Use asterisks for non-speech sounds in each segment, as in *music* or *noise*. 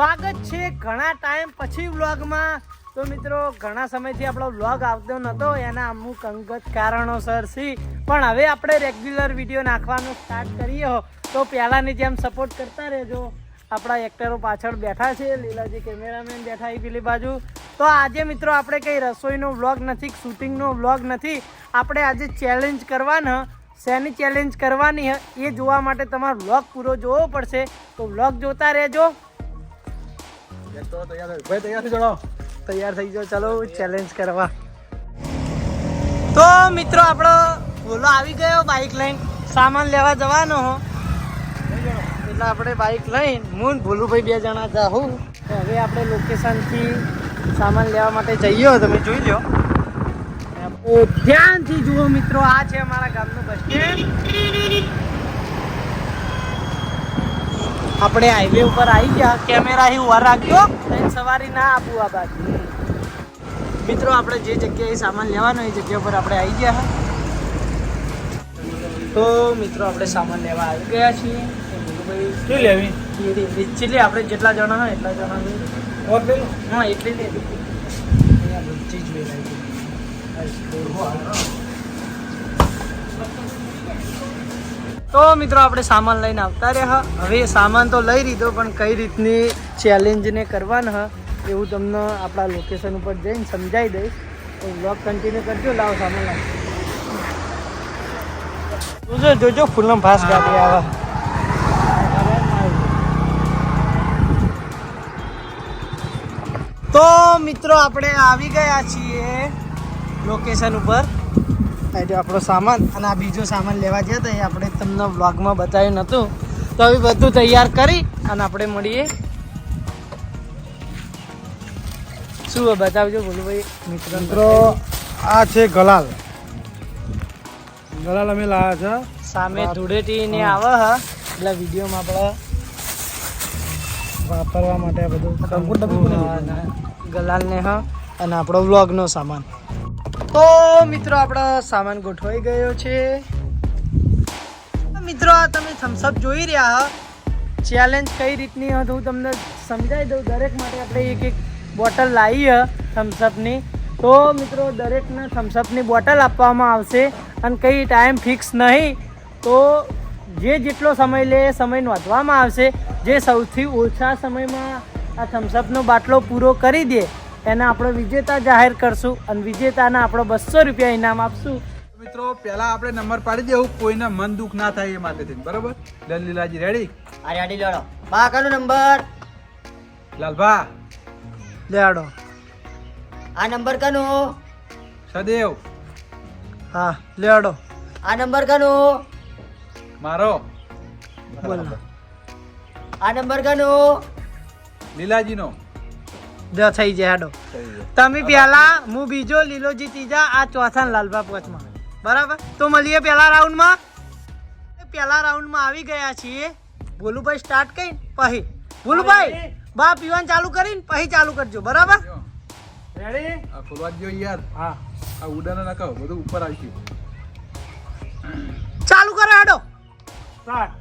સ્વાગત છે ઘણા ટાઈમ પછી વ્લોગમાં. તો મિત્રો, ઘણા સમયથી આપણો વ્લોગ આવતો નહોતો એના અમુક અંગત કારણોસર સી. પણ હવે આપણે રેગ્યુલર વીડિયો નાખવાનું સ્ટાર્ટ કરીએ હો. તો પહેલાંની જેમ સપોર્ટ કરતા રહેજો. આપણા એક્ટરો પાછળ બેઠા છે, લીલાજી કેમેરામેન બેઠા એ પેલી બાજુ. તો આજે મિત્રો આપણે કંઈ રસોઈનો વ્લોગ નથી, શૂટિંગનો વ્લોગ નથી. આપણે આજે ચેલેન્જ કરવાના. શેની ચેલેન્જ કરવાની એ જોવા માટે તમારો વ્લોગ પૂરો જોવો પડશે. તો વ્લોગ જોતા રહેજો. ભાઈ, તૈયાર થઈ જણો. તૈયાર થઈ ગયો. ચલો ચેલેન્જ કરવા. તો મિત્રો, આપણો ઓલો આવી ગયો બાઇક લઈને. સામાન લેવા જવાનો હો. એટલે આપણે બાઇક લઈને હું ભોલુભાઈ બે જણા જાઉં હવે આપણે લોકેશનથી સામાન લેવા માટે જઈએ. તમે જોઈ લો. ધ્યાનથી જુઓ મિત્રો, આ છે અમારા ગામનું બસ સ્ટેન્ડ આપણે હાઈવે ઉપર આવી ગયા. કેમેરા અહીં ઊભા રાખ્યો. અને સવારી ના આપું આ બાજુ. મિત્રો આપણે જે જગ્યાએ સામાન લેવાનો એ જગ્યા પર આપણે આવી ગયા તો મિત્રો આપણે સામાન લેવા આવી ગયા છીએ. શું લેવી? એકચ્યુઅલી આપણે જેટલા જણા હોય એટલા જણા ઓર પેલું? હા એટલી લે અહીંયા બધી જ વેરાયટી તો મિત્રો આપણે સામાન લઈને આવતા રહ્યા. હવે સામાન તો લઈ લીધો, પણ કઈ રીતની ચેલેન્જને કરવાના હ એવું તમને આપણા લોકેશન ઉપર જઈને સમજાવી દઈશ. તો બ્લોગ કન્ટિન્યુ કરજો, લાવો સામાન લાવો. જોજો જોજો, ફૂલમ ફાસ ગાડી આવે. તો મિત્રો આપણે આવી ગયા છીએ લોકેશન ઉપર. જો આપણો સામાન અને આ બીજો સામાન લેવા ગયા હતા એ આપણે તમને વ્લોગમાં બતાવ્યું નહોતું. તો હવે બધું તૈયાર કરી અને આપણે મળીએ. શું બતાવજો બોલુભાઈ મિત્ર મિત્રો આ છે ગલાલ. ગલાલ અમે લાવ્યા સામે ધૂળેટી ને આવે હ. એટલે વિડીયોમાં આપણે વાપરવા માટે બધું ગલાલ ને હ અને આપણો વ્લોગનો સામાન. તો મિત્રો, આપણો સામાન ગોઠવાઈ ગયો છે. મિત્રો, આ તમે થમ્સઅપ જોઈ રહ્યા ચેલેન્જ કઈ રીતની હતું હું તમને સમજાવી દઉં. દરેક માટે આપણે એક એક બોટલ લાવી હ થમ્સઅપની તો મિત્રો, દરેકને થમ્સઅપની બોટલ આપવામાં આવશે અને કંઈ ટાઈમ ફિક્સ નહીં. તો જે જેટલો સમય લે, સમય નોંધવામાં આવશે. જે સૌથી ઓછા સમયમાં આ થમ્સઅપનો બાટલો પૂરો કરી દે એને આપણે વિજેતા જાહેર કરશું અને વિજેતાને આપણો બસો રૂપિયા ઇનામ આપશું. મિત્રો પહેલા આપણે નંબર પાડી દેવું કોઈને મન દુઃખ ના થાય એ માટે થઈને. બરોબર? ડન લીલાજી રેડી આ રેડી લડો. બા કનો નંબર? લાલભા? લેડો. આ નંબર કનો? સદેવ? હા લેડો. આ નંબર કનો? મારો. બોલ આ નંબર કનો? લીલાજીનો. જો થઈ જાય હાડો. તમે પહેલા હું બીજો લીલોજી ત્રીજા આ ચોથા ને લાલબા પાંચમાં બરાબર? તો મળીએ પહેલા રાઉન્ડમાં. પહેલા રાઉન્ડમાં આવી ગયા છીએ. ભોલુભાઈ સ્ટાર્ટ કરી પછી ભોલુભાઈ બા પીવાનું ચાલુ કરીને પછી ચાલુ કરજો બરાબર? રેડી આ ખોલવા દો યાર. હા. આ ઉડાના ના કહો બધું ઉપર આવી ગયું. ચાલુ કરો હાડો. સ્ટાર્ટ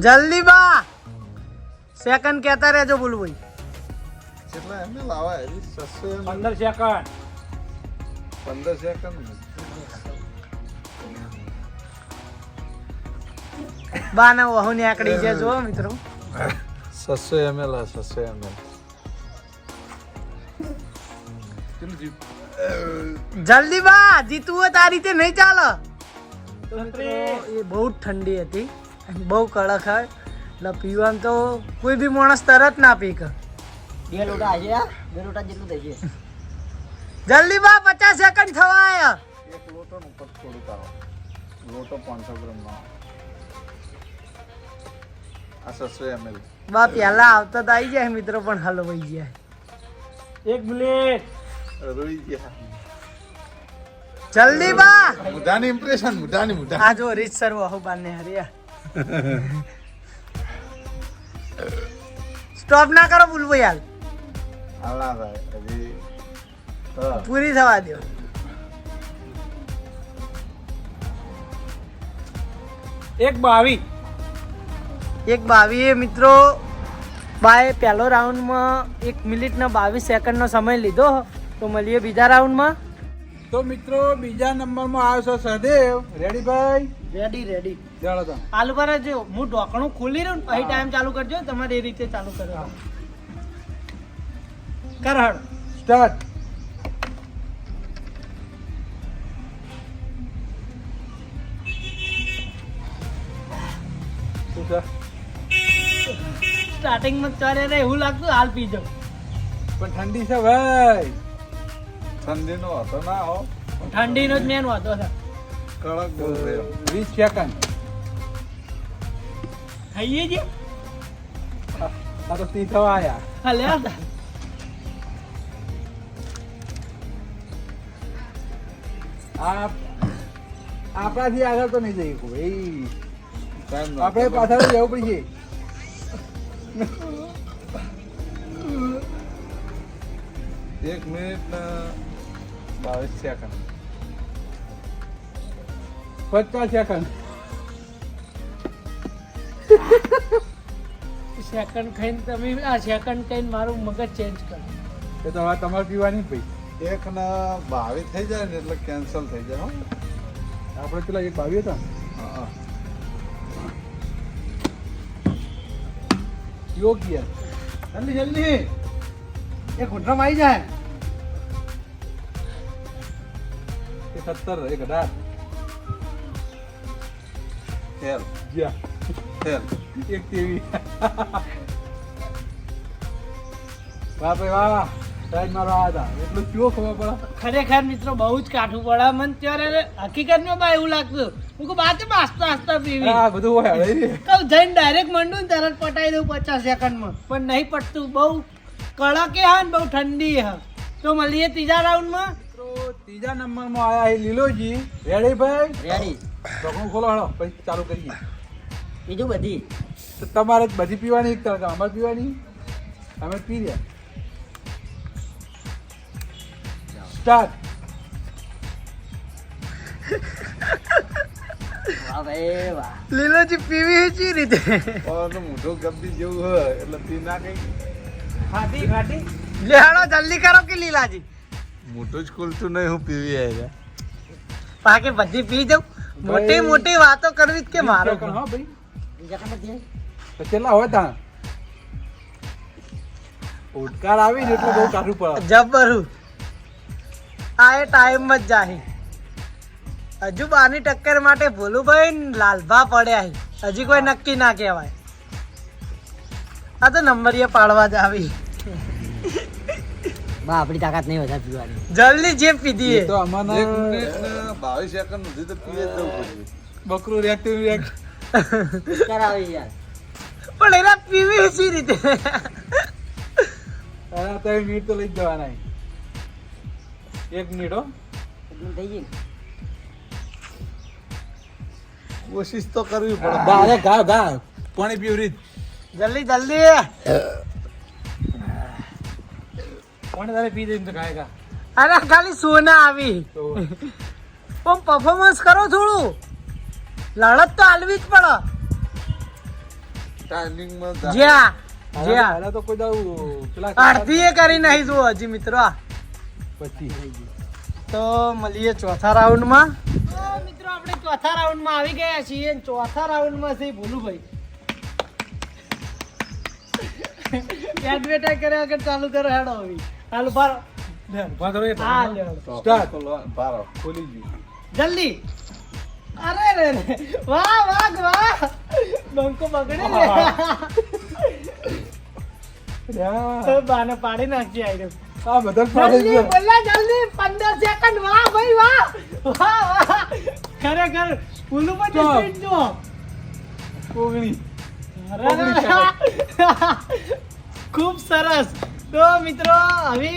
જલ્દી બા સેકન્ડ કહેતા રહેજો બોલુભાઈ કેટલા એમ લાવા સસ્તો પંદર સેકન્ડ પંદર સેકન્ડ બા ના વહુ ની આકડી છે જો મિત્રો સસ્સો એમએલ સસ્સો એમએલ જલ્દી બા જીતવું હોય તારી રીતે નહીં ચાલે તો મિત્રો એ બહુ જ ઠંડી હતી અને બહુ કડક હોય. એટલે પીવાનું તો કોઈ બી માણસ તરત ના પી કે બે લોટા હશે બે લોટા જેટલું થઈ જાય. જલ્દી બા પચાસ સેકન્ડ થવા આયા એક લોટો નું ઉપર થોડું કરો લોટો પાંચસો ગ્રામ નો આ સસ્સો એમએલ બા પહેલા આવતા તો આવી જાય મિત્રો પણ હલવાઈ જાય. એક મિનિટ. રોઈ ગયા. જલ્દી બા. મુદ્દાની ઇમ્પ્રેશન મુદ્દાની મુદ્દા આ જો રીત સર વહુ બાને હરિયા. સ્ટોપ ના કરો ભૂલવો યાર. ભાઈ પૂરી થવા દો એક બાવી. એક બાવી મિત્રો. બાએ પહેલો રાઉન્ડમાં એક મિનિટનો બાવીસ સેકન્ડનો સમય લીધો. તો મળીએ બીજા રાઉન્ડમાં. તો મિત્રો બીજા નંબરમાં આવશો સહદેવ. રેડી ભાઈ? રેડી રેડી આલુ પર જો હું ઢોકણું ખોલી રહ્યું ને પછી ટાઈમ ચાલુ કરજો તમારે એ રીતે ચાલુ કરો. કરહડ સ્ટાર્ટ. સ્ટાર્ટિંગમાં ચારે રે એવું લાગતું હાલ પી જાઉં. પણ ઠંડી છે ભાઈ. ઠંડીનો હતો ના હો. ઠંડીનો જ મેન હતો છે. કડક બોલ થયો વીસ સેકન્ડ. ખાઈએ છે આ તો તી થવા આયા હાલે આ આપણાથી આગળ તો નહીં જઈ કોઈ. આપણે પાછળ જવું પડશે. એક મિનિટ બાવીસ સેકન્ડ. પચાસ સેકન્ડ. સેકન્ડ ખાઈને તમે આ સેકન્ડ ખાઈને મારું મગજ ચેન્જ કરો. એ તો હવે તમારે પીવાની ભાઈ. એક ને બાવી થઈ જાય ને એટલે કેન્સલ થઈ જાય હો. આપણે પેલા એક બાવી હતા? હા. યોગ્ય જલ્દી જલ્દી. એ ઘૂંટરામાં આવી જાય. એક સત્તર એક અઢાર હેલ. જ્યાં ખેલ એક ટીવી વાહ ભાઈ વાહ. સાઈડ મારો આ હતા. એટલું કયો ખબર પડે. ખરેખર મિત્રો બહુ જ કાઠું પડે. મને ત્યારે હકીકતમાં બા એવું લાગતું. હું કહું બાતે આસ્તા આસ્તા પીવી. હા બધું હોય હવે. કહું જઈને ડાયરેક્ટ મંડું ને તરત પટાઈ દઉં પચાસ સેકન્ડમાં. પણ નહીં પટતું. બહુ કડકે હા ને બહુ ઠંડી હા. તો મળીએ ત્રીજા રાઉન્ડમાં. તો ત્રીજા નંબરમાં આયા એ લીલોજી. રેડી ભાઈ? રેડી ઢોકણું ખોલો હળો પછી ચાલુ કરીએ. બીજું બધી. તો તમારે જ બધી પીવાની એક તરફ અમારે પીવાની? અમે પી રહ્યા. સ્ટાર્ટ. લીલોજી પીવી ચી રીતે? મોઢું ગબ્બી જેવું હોય એટલે પી ના કઈ. ખાટી ખાટી જલ્દી કરો કે લીલાજી? મોઢું જ ખુલતું નહીં હું પીવી આવ્યા બાકી બધી પી જાઉં. મોટી મોટી વાતો કરવી જ કે મારો? હા ભાઈ. બીજા કામ નથી તો કેટલા હોય ત્યાં ઉડકાર આવી ને એટલે બહુ કાઢવું પડે. જબરું. આ એ ટાઈમ જ જાહી. હજુ બાની ટક્કર માટે ભોલુભાઈ ને લાલભા પડ્યા હજી કોઈ નક્કી ના કહેવાય. આ તો નંબરિયા પાડવા જ આવી. બા આપણી તાકાત નહીં વધારે પીવાની. જલ્દી જે પીધી એ તો એક બાવીસ સેકન્ડ સુધી તો પીએ જ જવું બકરું reactive react. કરાવી યાર. પણ એના પીવી સી રીતે આ ત્રણ મિનિટ તો લઈ જવાના એક મિનિટ હો. થઈ ગઈ કોશિશ તો કરવી પડે. અરે ગા ગા પાણી પીવ રીત. જલ્દી જલ્દી. પાણી તારે પી દઈ તો ગાય ગા. અરે ખાલી સોના આવી. પણ પરફોર્મન્સ કરો થોડું? લડત તો હાલવી જ પડે. જ્યાં જ્યાં. આના તો કોઈ દાવ પેલા અડધી એ કરી નહીં જુઓ હજી મિત્રો. પછી. તો મળીએ ચોથા રાઉન્ડમાં. મિત્રો આપણે ચોથા રાઉન્ડમાં આવી ગયા છીએ. ચોથા રાઉન્ડમાં છે ભોલુભાઈ. એડવર્ટાઈઝ કર્યા વગર ચાલુ કરો હેડો હવે. હાલ બાર. હા ખોલી ગયું. જલ્દી. અરે રે રે. વાહ વાહ વાહ. બંકો બગડે રે. બાને પાડી નાખી આવી આ બધા પાડી જલ્દી બોલા જલ્દી. પંદર સેકન્ડ વાહ ભાઈ વાહ. વાહ વાહ. ખરેખર પુલુ પર સ્પીડ જો ઓગણી. ખૂબ સરસ. તો મિત્રો હવે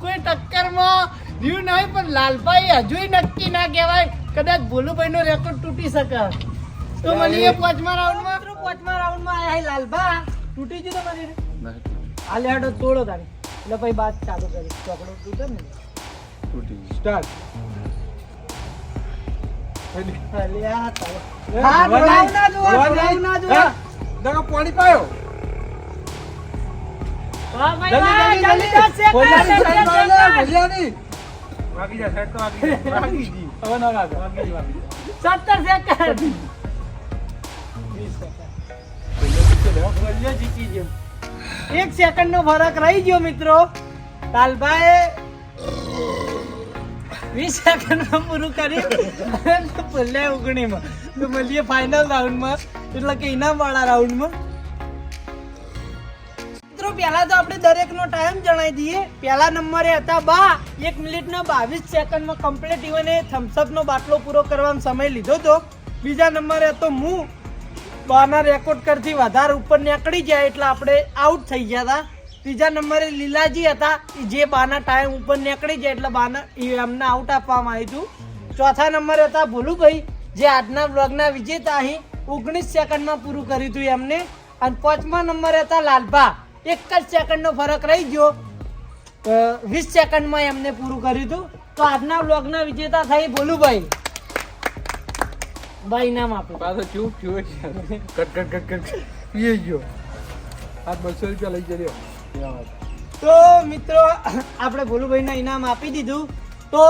કોઈ ટક્કરમાં વ્યૂ નહીં પણ લાલભાઈ હજુય નક્કી ના કહેવાય. કદાચ ભોલુભાઈ નો રેકોર્ડ તૂટી શકે. તો મળીએ પાંચમા રાઉન્ડમાં માં પાંચમા રાઉન્ડમાં આયા લાલભા. તૂટી ગયું તમારી આ લેડો તોડો તારી. એટલે ભાઈ બાદ ચાલુ કરી ચોકડો તૂટે ને. તૂટી સ્ટાર્ટ. પાણી પાયો. જલ્દી *laughs* હવે ના લાગે. સેકન્ડ જીતી ગયો. એક સેકન્ડ નો ફરક રહી ગયો મિત્રો. તાલભાઈ વીસ સેકન્ડમાં પૂરું કરી ભૂલ્યા ઉગણીમાં. તો મળીએ ફાઇનલ રાઉન્ડમાં એટલે કે ઇનામ વાળા રાઉન્ડમાં પહેલા તો આપણે દરેકનો ટાઈમ જણાવી દઈએ. પહેલા નંબરે હતા બા. એક મિનિટના બાવીસ સેકન્ડમાં કમ્પ્લીટ ઇવને થમ્સઅપનો બાટલો પૂરો કરવાનો સમય લીધો હતો બીજા નંબરે હતો હું બાના રેકોર્ડ કરતી વધારે ઉપર નીકળી જાય એટલે આપણે આઉટ થઈ ગયા હતા. ત્રીજા નંબરે લીલાજી હતા. જે બાના ટાઈમ ઉપર નીકળી જાય એટલે બાના એમને આઉટ આપવામાં આવ્યું હતું. ચોથા નંબરે હતા ભોલુભાઈ. જે આજના બ્લોગના વિજેતા અહીં. ઓગણીસ સેકન્ડમાં પૂરું કર્યું હતું એમને. અને પાંચમા નંબરે હતા લાલભા. એક જ સેકન્ડનો ફરક રહી ગયો. વીસ સેકન્ડમાં એમને પૂરું કર્યું હતું. તો આજના બ્લોગના વિજેતા થઈ ભોલુભાઈ. ભાઈ નામ આપો. પાછો ચૂપ ચૂપ કટ કટ કટ કટ. પીએ ગયો. આ બસો રૂપિયા લઈ જજો તો મિત્રો આપણે ભોલુભાઈને ઇનામ આપી દીધું. તો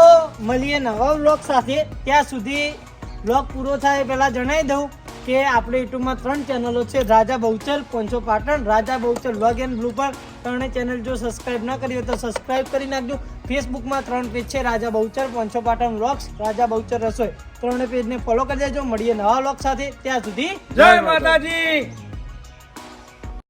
મળીએ નવા વ્લોગ સાથે. ત્યાં સુધી વ્લોગ પૂરો થાય પહેલાં જણાવી દઉં. કે આપણે યુટ્યુબમાં ત્રણ ચેનલો છે. Raja બહુચલ પંચો Patan, Raja Bahuchal vlog and blooper ત્રણે ચેનલ જો સબસ્ક્રાઇબ ના કરી હોય તો સબસ્ક્રાઇબ કરી નાખજો. ફેસબુકમાં ત્રણ પેજ છે, રાજા બહુચર પોંચો પાટણ વ્લોગ્સ રાજા બહુચર રસોઈ. ત્રણે પેજને ફોલો કરી દેજો. મળીએ નવા વ્લોગ સાથે. ત્યાં સુધી જય માતાજી!